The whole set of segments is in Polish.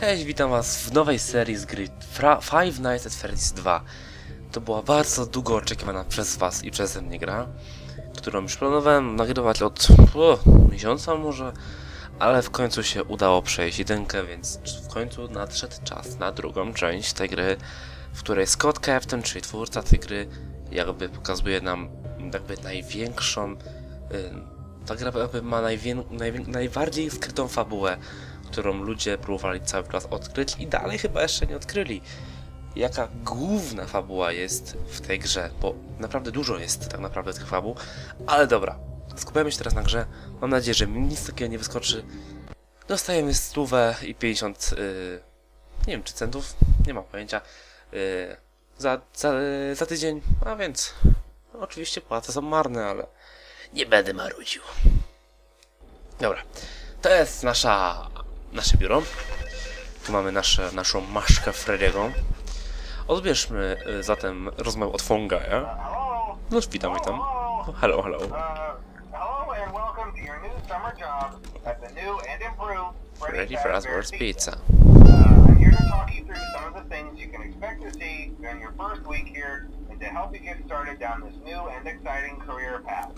Cześć, witam was w nowej serii z gry Fra Five Nights at Freddy's 2. To była bardzo długo oczekiwana przez was i przeze mnie gra, którą już planowałem nagrywać od o, miesiąca może, ale w końcu się udało przejść jedynkę, więc w końcu nadszedł czas na drugą część tej gry, w której Scott Captain, czyli twórca tej gry, jakby pokazuje nam jakby największą, y, ta gra jakby ma najwię najwię najbardziej skrytą fabułę, którą ludzie próbowali cały czas odkryć i dalej chyba jeszcze nie odkryli. Jaka główna fabuła jest w tej grze, bo naprawdę dużo jest tak naprawdę tych fabuł, ale dobra, skupiamy się teraz na grze. Mam nadzieję, że mi nic takiego nie wyskoczy. Dostajemy stówę i 50, yy, nie wiem czy centów, nie mam pojęcia, yy, za, za, za tydzień, a więc oczywiście płace są marne, ale nie będę marudził. Dobra, to jest nasza, nasze biuro. Tu mamy nasze, naszą maszkę Frediego. Odbierzmy y, zatem rozmowę od Fongaja. No, witam, witam. Hello, hello. Uh, hello improved Ready for Fazbear's Pizza. Uh, things you can expect to see during your first week here and to help you get started down this new and exciting career path.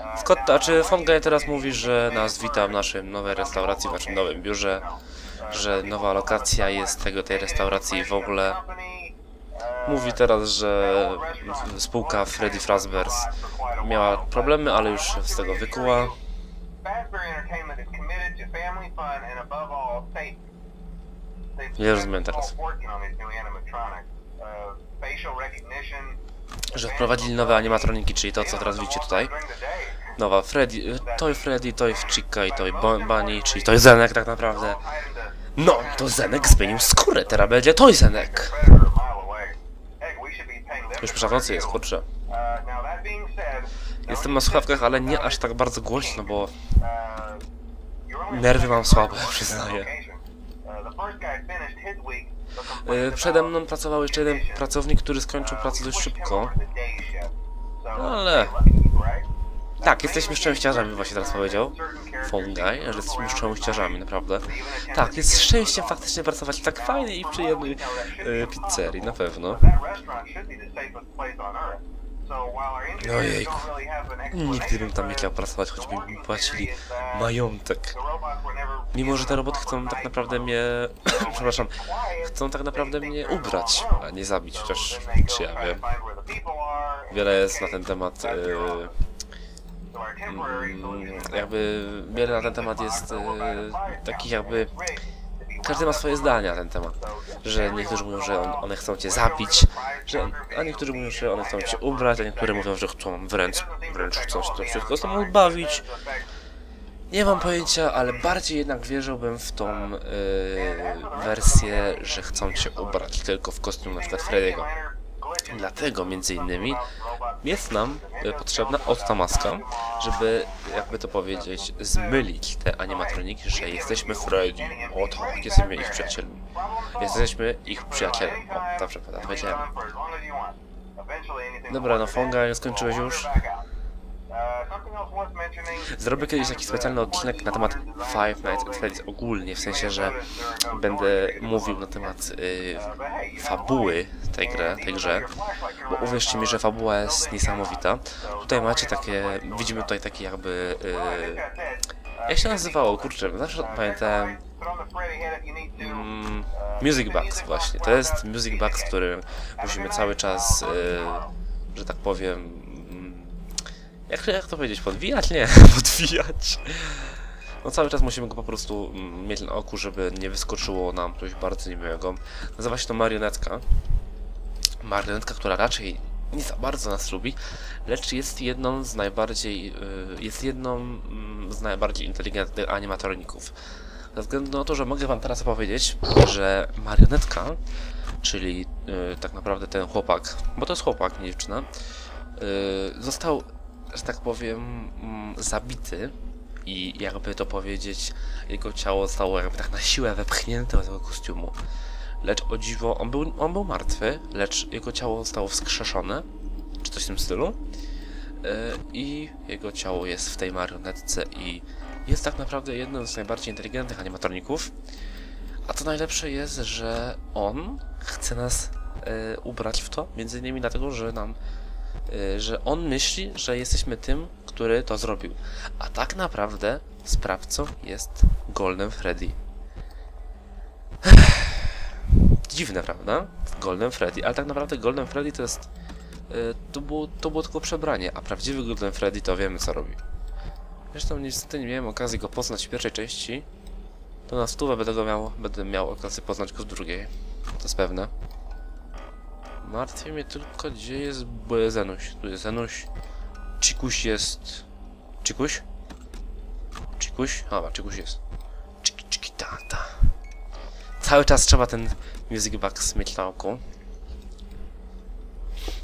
Uh, Scott, a czy to teraz mówi, że nas wita w naszym nowej restauracji, w naszym nowym biurze, że nowa lokacja jest tego, tej restauracji i w ogóle mówi teraz, że spółka Freddy Fazbear's miała problemy, ale już z tego wykuła. Fazbear Entertainment is committed to family fun and above all safety. Ja rozumiem teraz. Uh, Że wprowadzili nowe animatroniki, czyli to, co teraz widzicie tutaj. Nowa Freddy, y, Toy Freddy, Toy Chica i Toy Bunny, czyli Toy Zenek tak naprawdę. No, to Zenek zmienił skórę, teraz będzie Toy Zenek. Już przed nocy jest, kurczę. Jestem na słuchawkach, ale nie aż tak bardzo głośno, bo nerwy mam słabe, przyznaję. Y, Przede mną pracował jeszcze jeden pracownik, który skończył pracę dość szybko. Ale- Tak, jesteśmy szczęściarzami, właśnie teraz powiedział. Fongaj, że jesteśmy szczęściarzami, naprawdę. Tak, jest szczęściem faktycznie pracować w tak fajnej i przyjemnej y, pizzerii, na pewno. Ojejku. Nigdy bym tam nie chciał pracować, choćby mi płacili majątek. Mimo, że te roboty chcą tak naprawdę mnie... przepraszam, chcą tak naprawdę mnie ubrać, a nie zabić, chociaż czy ja wiem. Wiele jest na ten temat... Y, mm, jakby wiele na ten temat jest y, takich jakby... Każdy ma swoje zdania na ten temat. Że niektórzy mówią, że on, one chcą cię zabić, że, a niektórzy mówią, że one chcą cię ubrać, a niektóre mówią, że chcą wręcz, wręcz chcą się to wszystko z tobą bawić. Nie mam pojęcia, ale bardziej jednak wierzyłbym w tą y, wersję, że chcą cię ubrać tylko w kostium na przykład Freddy'ego. Dlatego między innymi jest nam y, potrzebna osta maska, żeby, jakby to powiedzieć, zmylić te animatroniki, że jesteśmy Freddy. O tak, jesteśmy ich przyjacielami. Jesteśmy ich przyjacielem. O, dobrze powiedziałem. Dobra, no Fonga, skończyłeś już? Zrobię kiedyś taki specjalny odcinek na temat Five Nights at Freddy's ogólnie, w sensie, że będę mówił na temat y, fabuły tej, grę, tej grze, bo uwierzcie mi, że fabuła jest niesamowita. Tutaj macie takie, widzimy tutaj takie jakby, y, jak się nazywało, kurczę, zawsze pamiętałem, mm, Music Box właśnie, to jest Music Box, który musimy cały czas, y, że tak powiem, jak, jak to powiedzieć, podwijać? Nie, podwijać. No cały czas musimy go po prostu mm, mieć na oku, żeby nie wyskoczyło nam coś bardzo niemiłego. Nazywa się to marionetka. Marionetka, która raczej nie za bardzo nas lubi, lecz jest jedną z najbardziej, y, jest jedną mm, z najbardziej inteligentnych animatroników. Ze względu na to, że mogę wam teraz opowiedzieć, że marionetka, czyli y, tak naprawdę ten chłopak, bo to jest chłopak, nie dziewczyna, y, został, że tak powiem, mm, zabity i jakby to powiedzieć, jego ciało zostało jakby tak na siłę wepchnięte do tego kostiumu. Lecz o dziwo, on był, on był martwy, lecz jego ciało zostało wskrzeszone, czy coś w tym stylu. Yy, I jego ciało jest w tej marionetce i jest tak naprawdę jednym z najbardziej inteligentnych animatroników. A to najlepsze jest, że on chce nas e, ubrać w to, między innymi dlatego, że nam, e, że on myśli, że jesteśmy tym, który to zrobił. A tak naprawdę sprawcą jest Golden Freddy. Dziwne, prawda? Golden Freddy, ale tak naprawdę Golden Freddy to jest. e, To było, to było tylko przebranie, a prawdziwy Golden Freddy to wiemy co robi. Zresztą niestety nie miałem okazji go poznać w pierwszej części. To na stówę będę miał, będę miał okazję poznać go w drugiej. To jest pewne. Martwi mnie tylko, gdzie jest Zenuś. Tu jest Zenuś. Cikuś jest... Cikuś? Cikuś? Dobra, Cikuś jest. Ciki, ciki, ta, ta. Cały czas trzeba ten Music Box mieć na oku.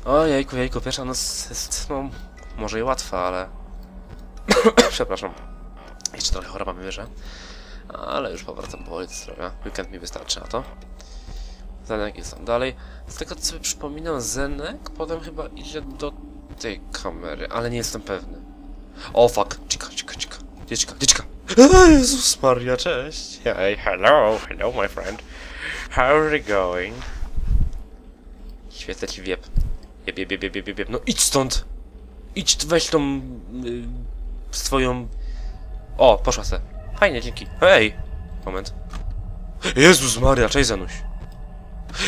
O jejku, jejku, pierwsza noc jest, no, może i łatwa, ale... Przepraszam. Jeszcze trochę choroba mi bierze. Ale już powracam powoli do zdrowia. Weekend mi wystarczy na to. Zenek jest tam dalej. Z tego co sobie przypominam, Zenek potem chyba idzie do tej kamery, ale nie jestem pewny. O fuck, cika, cika, cika. Gdzie cika, gdzie cika? A, Jezus Maria, cześć. Hey, hello, hello my friend. How's it going? Świecę ci wieb. Jeb, jeb, jeb, jeb, jeb, jeb. No idź stąd! Idź, weź tą... Y, swoją... O, poszła se. Fajnie, dzięki. Hej! Moment. Jezus Maria, cześć Zanuś.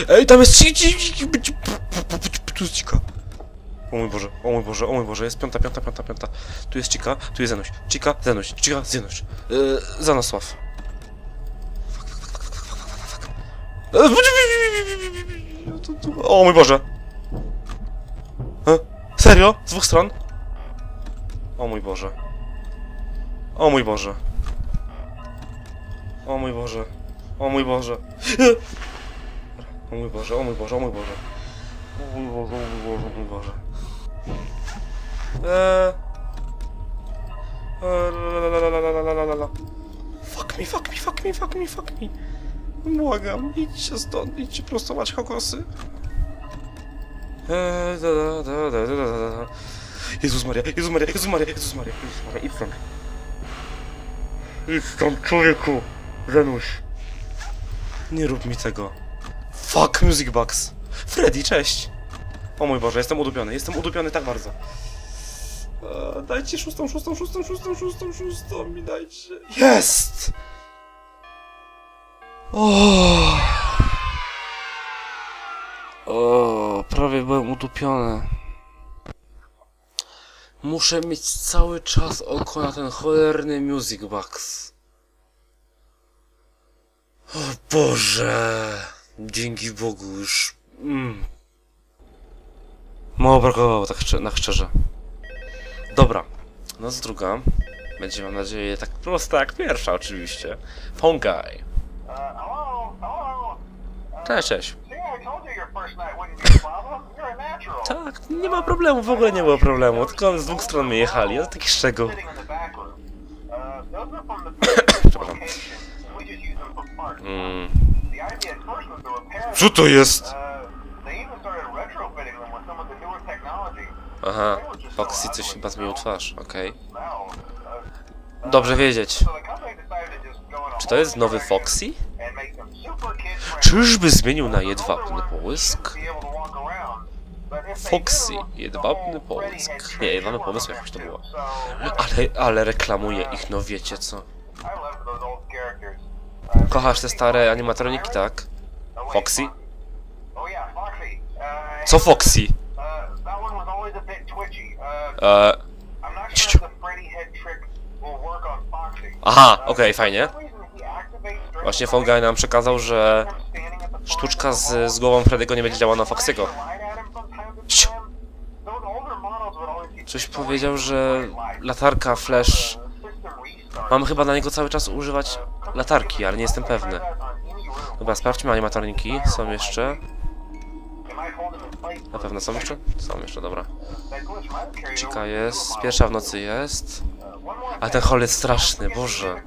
Ej, tam jest tu jest cika. O mój Boże, o mój Boże, o mój Boże, jest piąta, piąta, piąta, piąta. Tu jest cika, tu jest Zanuś. Cika, Zanuś, cika, Zanuś. Yy, Zanosław. Eee. O mój Boże. E? Serio? Z dwóch stron? O mój Boże. O mój Boże. O mój Boże. O mój Boże. O mój Boże, o mój Boże, o mój Boże. O mój Boże, o mój Boże, o mój Boże. Lalalala. Fuck me, fuck me, fuck me, fuck me, fuck me. Błagam, idźcie stąd, idźcie prostować kokosy. Eee, da, da, da, da, da, da. Jezus Maria, Jezus Maria, Jezus Maria, Jezus Maria, Jezus Maria, idź stąd. Idź stąd, człowieku! Zenuś. Nie rób mi tego. Fuck, Music Box. Freddy, cześć. O mój Boże, jestem udupiony, jestem udupiony tak bardzo. Eee, dajcie szóstą, szóstą, szóstą, szóstą, szóstą, szóstą mi dajcie. Jest! O! O, prawie byłem udupiony. Muszę mieć cały czas oko na ten cholerny Music Box. O Boże! Dzięki Bogu już... Mm. Mało brakowało, tak szczerze, tak szczerze. Dobra. Noc druga. Będzie, mam nadzieję, tak prosta jak pierwsza oczywiście. Phone Guy. Cześć, cześć. Tak, nie ma problemu, w ogóle nie było problemu, tylko z dwóch stron mnie jechali, a taki z czego? Przepraszam. Mm. Co to jest? Aha, Foxy coś chyba zmienił twarz, okej. Okay. Dobrze wiedzieć. Czy to jest nowy Foxy? Czyżby zmienił na jedwabny połysk? Foxy, jedwabny połysk. Nie, jedwabny pomysł jakoś to było. Ale, ale reklamuje ich, no wiecie co. Kochasz te stare animatroniki, tak? Foxy? Co Foxy? Eee... Aha, okej, okay, fajnie. Właśnie Fongai nam przekazał, że sztuczka z, z głową Freddy'ego nie będzie działała na Foxy'ego. Coś powiedział, że latarka Flash... Mam chyba na niego cały czas używać latarki, ale nie jestem pewny. Dobra, sprawdźmy animatroniki. Są jeszcze? Na pewno są jeszcze? Są jeszcze, dobra. Chica jest, pierwsza w nocy jest. A ten hol jest straszny, Boże.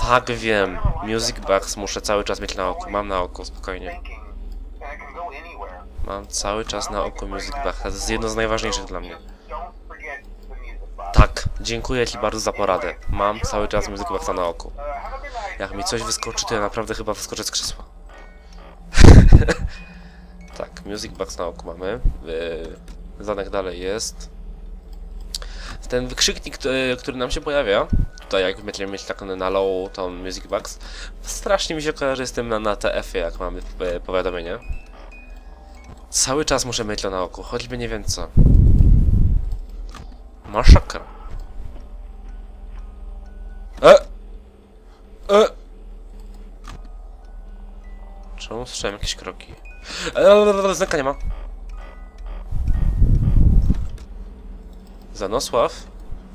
Tak, wiem. Music Box muszę cały czas mieć na oku. Mam na oku, spokojnie. Mam cały czas na oku Music Box. To jest jedno z najważniejszych dla mnie. Dziękuję Ci bardzo za poradę. Mam cały czas Boxa na oku. Jak mi coś wyskoczy, to ja naprawdę chyba wyskoczę z krzesła. tak, Music Box na oku mamy. Yy, zanek dalej jest. Ten wykrzyknik, który, który nam się pojawia, tutaj jak będziemy mieć taką na low, tą Music Box, strasznie mi się kojarzy z tym na, na TF-ie, jak mamy e, powiadomienie. Cały czas muszę mieć to na oku, choćby nie wiem co. Masakra. Słyszałem jakieś kroki? Eee, znaka nie ma. Zanosław,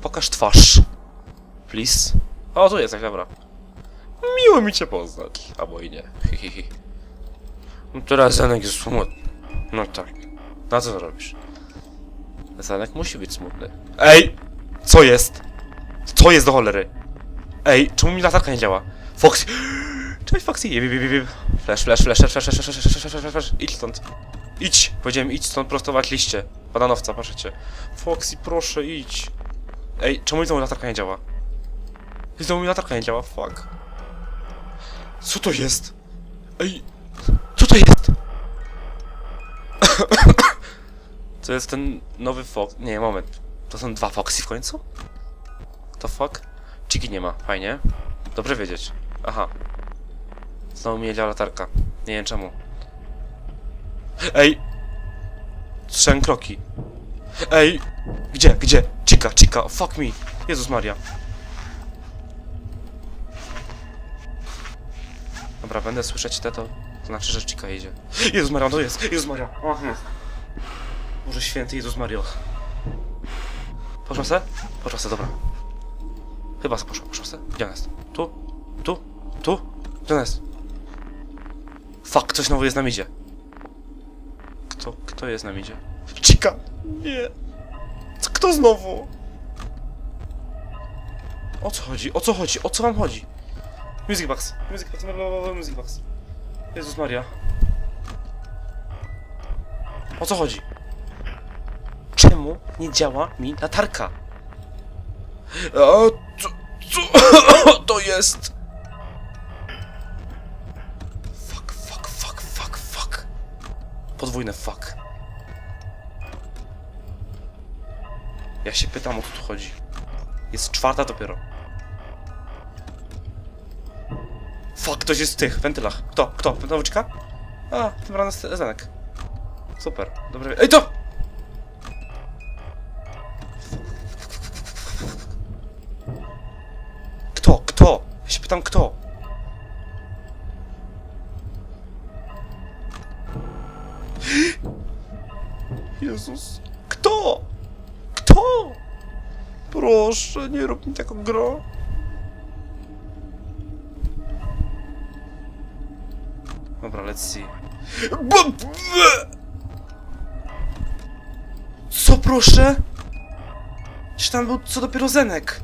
pokaż twarz. Please. O, tu jest, dobra. Miło mi cię poznać. Albo i nie. Hihihi. No teraz Zanek jest smutny. No tak. Na co robisz? Zanek musi być smutny. Ej! Co jest? Co jest do cholery? Ej, czemu mi latarka nie działa? Foxy! Cześć Foxy! Jeb. Flash, flash, flash, flash, flash, flash, flash, flash, flash, flash. Idź stąd. Idź! Powiedziałem idź stąd prostować liście. Bananowca, patrzcie. Foxy, proszę, idź. Ej, czemu mi znowu latarka nie działa? Znowu mi latarka nie działa, fuck. Co to jest? Ej, co to jest? To jest ten nowy Fox... Nie, moment. To są dwa Foxy w końcu? To fuck? Chiki nie ma, fajnie. Dobrze wiedzieć. Aha. Znowu mi jedzie latarka. Nie wiem czemu. Ej! Słyszałem kroki. Ej! Gdzie, gdzie? Chica, chica, fuck me! Jezus Maria. Dobra, będę słyszeć te, to znaczy, że Chica jedzie. Jezus Maria, to jest! Jezus Maria! O, święty Jezus Mario. Poszła se? Poszła se, dobra. Chyba se poszła se. Gdzie ona jest? Tu? Tu? Tu? Gdzie ona jest? Fuck, coś znowu jest na midzie. Kto, kto jest na midzie? Chica! Nie! Co, kto znowu? O co chodzi? O co chodzi? O co wam chodzi? Music box! Music box! Music box! Jezus Maria. O co chodzi? Czemu nie działa mi latarka? A co, co to jest? Podwójne fuck. Ja się pytam o co tu chodzi. Jest czwarta dopiero. Fuck, ktoś jest w tych wentylach. Kto? Kto? Wentylowyczka? A, tym razem Zenek. Super, dobre. Ej, to! Kto? Kto? Ja się pytam kto? Jezus. Kto? Kto? Proszę, nie rób mi taką grę. Dobra, let's see. Co proszę? Czy tam był co dopiero Zenek?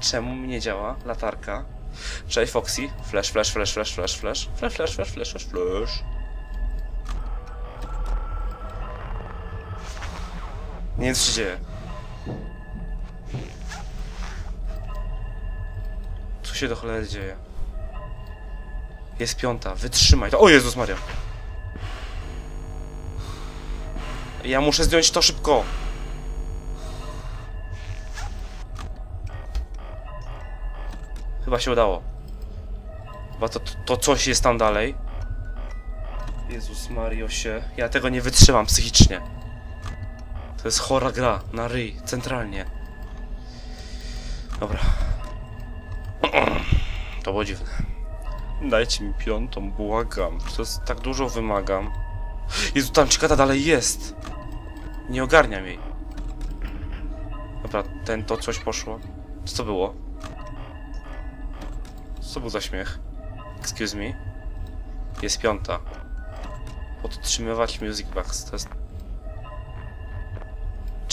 Czemu mi nie działa latarka? Cześć Foxy. Flash, flash, flash, flash, flash, flash. Flash, flash, flash, flash, flash, flash. Nie wiem co się dzieje. Co się do cholery dzieje? Jest piąta, wytrzymaj to. O Jezus Maria. Ja muszę zdjąć to szybko. Chyba się udało. Chyba to, to, to coś jest tam dalej. Jezus Mario się. Ja tego nie wytrzymam psychicznie. To jest chora gra. Na ryj. Centralnie. Dobra. To było dziwne. Dajcie mi piątą, błagam. To jest tak dużo wymagam. Jezu, tam czekata dalej jest. Nie ogarniam jej. Dobra, ten to coś poszło. Co to było? Co to był za śmiech? Excuse me. Jest piąta. Podtrzymywać music box. To jest...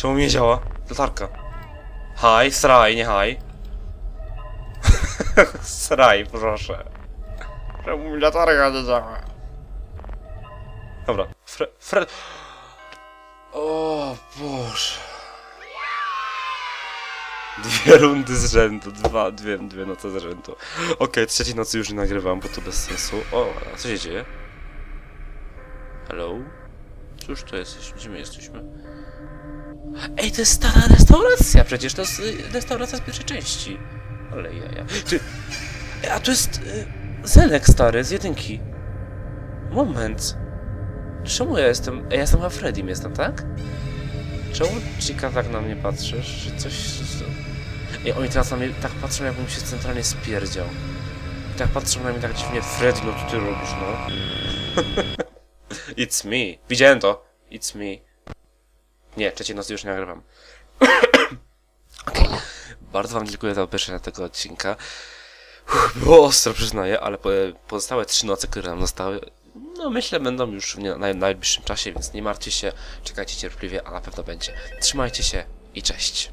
Czemu mi nie działa? Latarka. Hi, sraj, nie hi. sraj, proszę. Czemu mi latarka nie działa? Dobra, Fre Fred... O Boże. Dwie rundy z rzędu, dwa, dwie, dwie noce z rzędu. Okej, trzeciej nocy już nie nagrywam, bo to bez sensu. O, a co się dzieje? Hello? Cóż to jest? Gdzie my jesteśmy? Ej, to jest stara restauracja przecież, to jest y, restauracja z pierwszej części. Ale jaja. Ty... A to jest... Y, Zenek stary, z jedynki. Moment. Czemu ja jestem... Ja jestem chyba Freddym jestem, tak? Czemu Chica tak na mnie patrzysz? Czy coś... Ej, oni teraz na mnie tak patrzą, jakbym się centralnie spierdział. I tak patrzą na mnie tak dziwnie. Freddy, no co ty robisz, no? It's me. Widziałem to. It's me. Nie, trzeciej nocy już nie nagrywam. Okej. Bardzo wam dziękuję za obejrzenie tego odcinka. Uff, Było ostro, przyznaję, ale po, pozostałe trzy noce, które nam zostały, no myślę będą już w nie, najbliższym czasie, więc nie martwcie się, czekajcie cierpliwie, a na pewno będzie. Trzymajcie się i cześć.